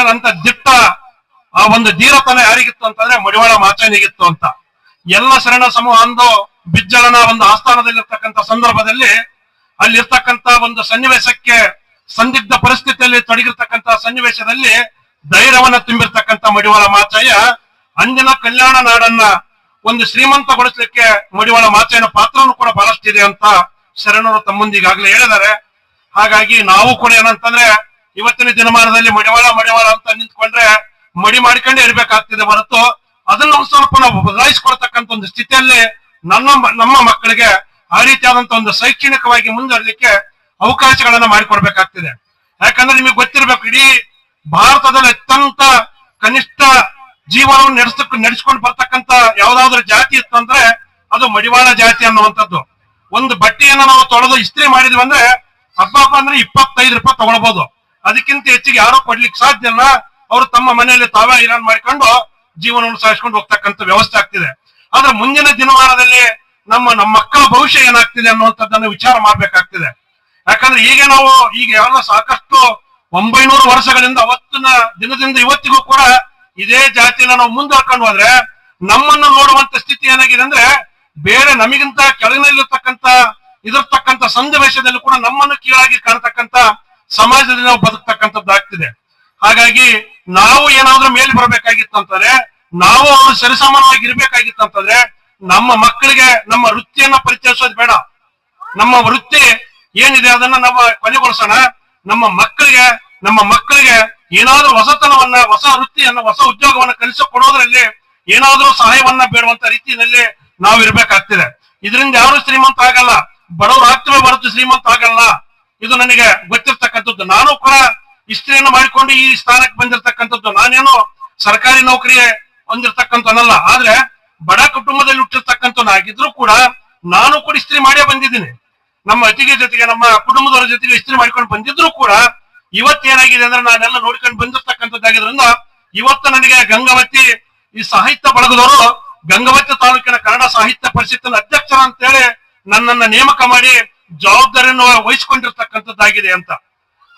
ತಕ್ಕಂತ ದಿಟ್ಟ ಆ ಒಂದು ಧೀರತನ ಯಾರಿಗಿತ್ತು ಅಂತಂದ್ರೆ ಮಡಿವಾಳ ಮಾಚನಿಗಿತ್ತು ಅಂತ. ಎಲ್ಲ ಶರಣ ಸಮೂಹ ಅಂದು ಬಿಜ್ಜಳನ ಒಂದು ಆಸ್ಥಾನದಲ್ಲಿರ್ತಕ್ಕಂಥ ಸಂದರ್ಭದಲ್ಲಿ ಅಲ್ಲಿರ್ತಕ್ಕಂಥ ಒಂದು ಸನ್ನಿವೇಶಕ್ಕೆ ಸಂದಿಗ್ಧ ಪರಿಸ್ಥಿತಿಯಲ್ಲಿ ತೊಡಗಿರ್ತಕ್ಕಂಥ ಸನ್ನಿವೇಶದಲ್ಲಿ ಧೈರ್ಯವನ್ನ ತುಂಬಿರ್ತಕ್ಕಂಥ ಮಡಿವಾಳ ಮಾಚಯ್ಯ ಅಂದಿನ ಕಲ್ಯಾಣ ನಾಡನ್ನ ಒಂದು ಶ್ರೀಮಂತಗೊಳಿಸ್ಲಿಕ್ಕೆ ಮಡಿವಾಳ ಮಾಚಯ್ಯನ ಪಾತ್ರನೂ ಕೂಡ ಬಹಳಷ್ಟಿದೆ ಅಂತ ಶರಣರು ತಮ್ಮೊಂದಿಗಾಗಲೇ ಹೇಳಿದ್ದಾರೆ. ಹಾಗಾಗಿ ನಾವು ಕೂಡ ಏನಂತಂದ್ರೆ ಇವತ್ತಿನ ದಿನಮಾನದಲ್ಲಿ ಮಡಿವಾಳ ಮಡಿವಾಳ ಅಂತ ನಿಂತ್ಕೊಂಡ್ರೆ ಮಡಿ ಮಾಡ್ಕೊಂಡೇ ಇರ್ಬೇಕಾಗ್ತಿದೆ ಹೊರತು ಅದನ್ನ ಒಂದು ಸ್ವಲ್ಪ ನಾವು ಬದಲಾಯಿಸ್ಕೊಳ್ತಕ್ಕಂಥ ಒಂದು ಸ್ಥಿತಿಯಲ್ಲಿ ನನ್ನ ನಮ್ಮ ಮಕ್ಕಳಿಗೆ ಆ ರೀತಿಯಾದಂತ ಒಂದು ಶೈಕ್ಷಣಿಕವಾಗಿ ಮುಂದುವರಲಿಕ್ಕೆ ಅವಕಾಶಗಳನ್ನ ಮಾಡಿಕೊಡ್ಬೇಕಾಗ್ತಿದೆ. ಯಾಕಂದ್ರೆ ನಿಮಗೆ ಗೊತ್ತಿರ್ಬೇಕು, ಇಡೀ ಭಾರತದಲ್ಲಿ ಅತ್ಯಂತ ಕನಿಷ್ಠ ಜೀವನವನ್ನು ನಡೆಸಕ್, ನಡೆಸ್ಕೊಂಡು ಬರ್ತಕ್ಕಂತ ಯಾವ್ದಾದ್ರು ಜಾತಿ ಇತ್ತು ಅಂದ್ರೆ ಅದು ಮಡಿವಾಳ ಜಾತಿ ಅನ್ನುವಂಥದ್ದು. ಒಂದು ಬಟ್ಟೆಯನ್ನ ನಾವು ತೊಳೆದು ಇಸ್ತ್ರಿ ಮಾಡಿದ್ವಿ ಅಂದ್ರೆ ಹಬ್ಬ ಅಂದ್ರೆ ಇಪ್ಪತ್ತೈದು ರೂಪಾಯಿ ತಗೊಳ್ಬಹುದು ಅದಕ್ಕಿಂತ ಹೆಚ್ಚಿಗೆ ಯಾರು ಕೊಡ್ಲಿಕ್ಕೆ ಸಾಧ್ಯ ಇಲ್ಲ ಅವರು ತಮ್ಮ ಮನೆಯಲ್ಲಿ ತಾವೇ ಇರಾನ್ ಮಾಡಿಕೊಂಡು ಜೀವನವನ್ನು ಸಾಗಿಸ್ಕೊಂಡು ಹೋಗ್ತಕ್ಕಂಥ ವ್ಯವಸ್ಥೆ ಆಗ್ತಿದೆ. ಆದ್ರೆ ಮುಂದಿನ ದಿನಮಾನದಲ್ಲಿ ನಮ್ಮ ನಮ್ಮ ಮಕ್ಕಳ ಭವಿಷ್ಯ ಏನಾಗ್ತಿದೆ ಅನ್ನುವಂಥದ್ದನ್ನು ವಿಚಾರ ಮಾಡ್ಬೇಕಾಗ್ತಿದೆ. ಯಾಕಂದ್ರೆ ಈಗ ನಾವು, ಈಗ ಎಲ್ಲ ಸಾಕಷ್ಟು ಒಂಬೈನೂರು ವರ್ಷಗಳಿಂದ ಅವತ್ತಿನ ದಿನದಿಂದ ಇವತ್ತಿಗೂ ಕೂಡ ಇದೇ ಜಾತಿಯನ್ನ ನಾವು ಮುಂದುವರ್ಕೊಂಡು ಹೋದ್ರೆ ನಮ್ಮನ್ನ ನೋಡುವಂತ ಸ್ಥಿತಿ ಏನಾಗಿದೆ ಅಂದ್ರೆ ಬೇರೆ ನಮಗಿಂತ ಕೆಳಗಿನಲ್ಲಿರ್ತಕ್ಕಂಥ, ಇದಿರ್ತಕ್ಕಂಥ ಸನ್ನಿವೇಶದಲ್ಲಿ ಕೂಡ ನಮ್ಮನ್ನು ಕೀಳಾಗಿ ಕಾಣತಕ್ಕಂತ ಸಮಾಜದಲ್ಲಿ ನಾವು ಬದುಕ್ತಕ್ಕಂಥದ್ದಾಗ್ತಿದೆ ಹಾಗಾಗಿ ನಾವು ಏನಾದ್ರೂ ಮೇಲೆ ಬರಬೇಕಾಗಿತ್ತು ಅಂತಂದ್ರೆ, ನಾವು ಅವರು ಸರಿಸಮಾನವಾಗಿ ಇರ್ಬೇಕಾಗಿತ್ತು ಅಂತಂದ್ರೆ, ನಮ್ಮ ಮಕ್ಕಳಿಗೆ ನಮ್ಮ ವೃತ್ತಿಯನ್ನ ಪರಿಚಯಿಸೋದು ಬೇಡ. ನಮ್ಮ ವೃತ್ತಿ ಏನಿದೆ ಅದನ್ನ ನಾವು ಕೊನೆಗೊಳಿಸೋಣ. ನಮ್ಮ ಮಕ್ಕಳಿಗೆ ನಮ್ಮ ಮಕ್ಕಳಿಗೆ ಏನಾದ್ರೂ ಹೊಸತನವನ್ನ, ಹೊಸ ವೃತ್ತಿಯನ್ನ, ಹೊಸ ಉದ್ಯೋಗವನ್ನ ಕಲಿಸಿಕೊಡೋದ್ರಲ್ಲಿ ಏನಾದ್ರೂ ಸಹಾಯವನ್ನ ಬೇಡುವಂತ ರೀತಿಯಲ್ಲಿ ನಾವು ಇರ್ಬೇಕಾಗ್ತಿದೆ ಇದರಿಂದ ಯಾರು ಶ್ರೀಮಂತ ಆಗಲ್ಲ. ಬಡವರು ಆಗ್ತವೆ ಬರುತ್ತೆ ಶ್ರೀಮಂತ ಆಗಲ್ಲ. ಇದು ನನಗೆ ಗೊತ್ತಿರ್ತಕ್ಕಂಥದ್ದು. ನಾನು ಕೂಡ ಇಸ್ತ್ರಿಯನ್ನು ಮಾಡಿಕೊಂಡು ಈ ಸ್ಥಾನಕ್ಕೆ ಬಂದಿರತಕ್ಕಂಥದ್ದು. ನಾನೇನು ಸರ್ಕಾರಿ ನೌಕರಿ ಹೊಂದಿರತಕ್ಕಂಥನಲ್ಲ ಆದ್ರೆ ಬಡ ಕುಟುಂಬದಲ್ಲಿ ಹುಟ್ಟಿರ್ತಕ್ಕಂಥನಾಗಿದ್ರು ಕೂಡ ನಾನು ಕೂಡ ಇಸ್ತ್ರಿ ಮಾಡೇ ಬಂದಿದ್ದೀನಿ. ನಮ್ಮ ಅತಿಗೆ ಜೊತೆಗೆ, ನಮ್ಮ ಕುಟುಂಬದವರ ಜೊತೆಗೆ ಇಸ್ತ್ರಿ ಮಾಡ್ಕೊಂಡು ಬಂದಿದ್ರು ಕೂಡ ಇವತ್ತೇನಾಗಿದೆ ಅಂದ್ರೆ ನಾನೆಲ್ಲ ನೋಡ್ಕೊಂಡು ಬಂದಿರ್ತಕ್ಕಂಥದ್ದಾಗಿದ್ರಿಂದ ಇವತ್ತು ನನಗೆ ಗಂಗಾವತಿ ಈ ಸಾಹಿತ್ಯ ಬಳಗದವರು, ಗಂಗಾವತಿ ತಾಲೂಕಿನ ಕನ್ನಡ ಸಾಹಿತ್ಯ ಪರಿಷತ್ತಿನ ಅಧ್ಯಕ್ಷರ ಅಂತೇಳಿ ನನ್ನನ್ನ ನೇಮಕ ಮಾಡಿ ಜವಾಬ್ದಾರಿಯನ್ನು ವಹಿಸಿಕೊಂಡಿರ್ತಕ್ಕಂಥದ್ದಾಗಿದೆ ಅಂತ.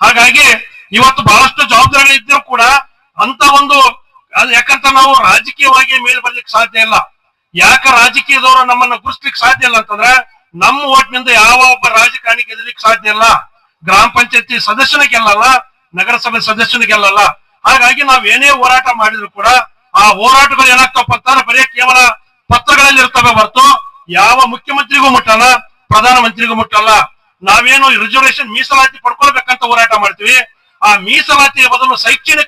ಹಾಗಾಗಿ ಇವತ್ತು ಬಹಳಷ್ಟು ಜವಾಬ್ದಾರಿ ಇದ್ದರೂ ಕೂಡ ಅಂತ ಒಂದು ಯಾಕಂತ ನಾವು ರಾಜಕೀಯವಾಗಿ ಮೇಲೆ ಬರ್ಲಿಕ್ಕೆ ಸಾಧ್ಯ ಇಲ್ಲ. ಯಾಕ ರಾಜಕೀಯದವರು ನಮ್ಮನ್ನ ಗುರುಸ್ಲಿಕ್ಕೆ ಸಾಧ್ಯ ಇಲ್ಲ ಅಂತಂದ್ರೆ ನಮ್ಮ ಓಟ್ನಿಂದ ಯಾವ ಒಬ್ಬ ರಾಜಕಾರಣಿ ಗೆಲ್ಲಲಿಕ್ಕೆ ಸಾಧ್ಯ ಇಲ್ಲ. ಗ್ರಾಮ ಪಂಚಾಯತಿ ಸದಸ್ಯನ ಗೆಲ್ಲಲ್ಲ, ನಗರಸಭೆ ಸದಸ್ಯನ ಗೆಲ್ಲಲ್ಲ. ಹಾಗಾಗಿ ನಾವ್ ಏನೇ ಹೋರಾಟ ಮಾಡಿದ್ರು ಕೂಡ ಆ ಹೋರಾಟಗಳು ಏನಾಗ್ತಪ್ಪ ಅಂತಂದ್ರೆ ಬರೀ ಕೇವಲ ಪತ್ರಗಳಲ್ಲಿ ಇರ್ತವೆ ಹೊರತು ಯಾವ ಮುಖ್ಯಮಂತ್ರಿಗೂ ಮುಟ್ಟಲ್ಲ. ಪ್ರಧಾನಮಂತ್ರಿಗೂ ಮುಟ್ಟಲ್ಲ ನಾವೇನು ರಿಸರ್ವೇಶನ್ ಮೀಸಲಾತಿ ಪಡ್ಕೊಳ್ಬೇಕಂತ ಹೋರಾಟ ಮಾಡ್ತೀವಿ. ಆ ಮೀಸಲಾತಿಯ ಬದಲು ಶೈಕ್ಷಣಿಕ